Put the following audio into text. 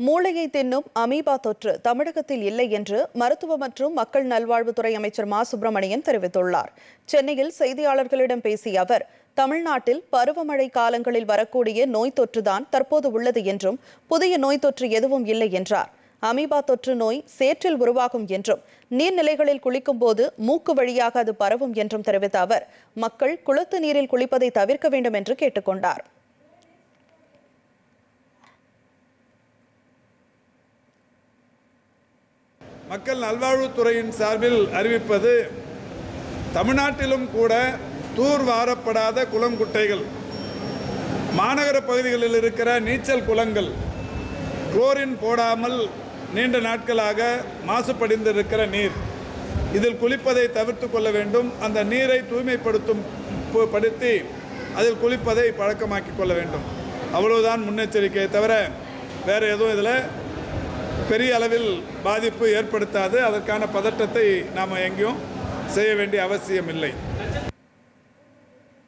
மூளையை தின்னும் அமீபா தொற்று தமிழகத்தில் இல்லை என்று மருத்துவ மற்றும் மக்கள் நல்வாழ்வுத்துறை அமைச்சர் மா. சுப்பிரமணியன் தெரிவித்துள்ளார். சென்னையில் செய்தியாளர்களிடம் பேசிய அவர் தமிழ்நாட்டில் பருவமழை காலங்களில் வரக்கூடிய நோய் தொற்றுதான் தற்போது உள்ளது என்றும் புதிய நோய் தொற்று எதுவும் இல்லை என்றார். அமீபா தொற்று நோய் சேற்றில் உருவாகும் என்றும் நீர்நிலைகளில் குளிக்கும் போது மூக்கு வழியாக அது பரவும் என்றும் தெரிவித்த அவர் மக்கள் குளத்து நீரில் குளிப்பதை தவிர்க்க வேண்டும் என்று கேட்டுக்கொண்டார். மக்கள் நல்வாழ்வுத்துறையின் சார்பில் அறிவிப்பது தமிழ்நாட்டிலும் கூட தூர் வாரப்படாத குளம் குட்டைகள் மாநகர பகுதிகளில் இருக்கிற நீச்சல் குளங்கள் குளோரின் போடாமல் நீண்ட நாட்களாக மாசுபடிந்திருக்கிற நீர். இதில் குளிப்பதை தவிர்த்து கொள்ள வேண்டும். அந்த நீரை தூய்மைப்படுத்தும் படுத்தி அதில் குளிப்பதை பழக்கமாக்கி கொள்ள வேண்டும். அவ்வளவுதான் முன்னெச்சரிக்கையை தவிர வேறு எதுவும் இதில் பெரிய அளவில் பாதிப்பு ஏற்படுத்தாது. அதற்கான பதட்டத்தை நாம் எங்கேயும் செய்ய வேண்டிய அவசியம் இல்லை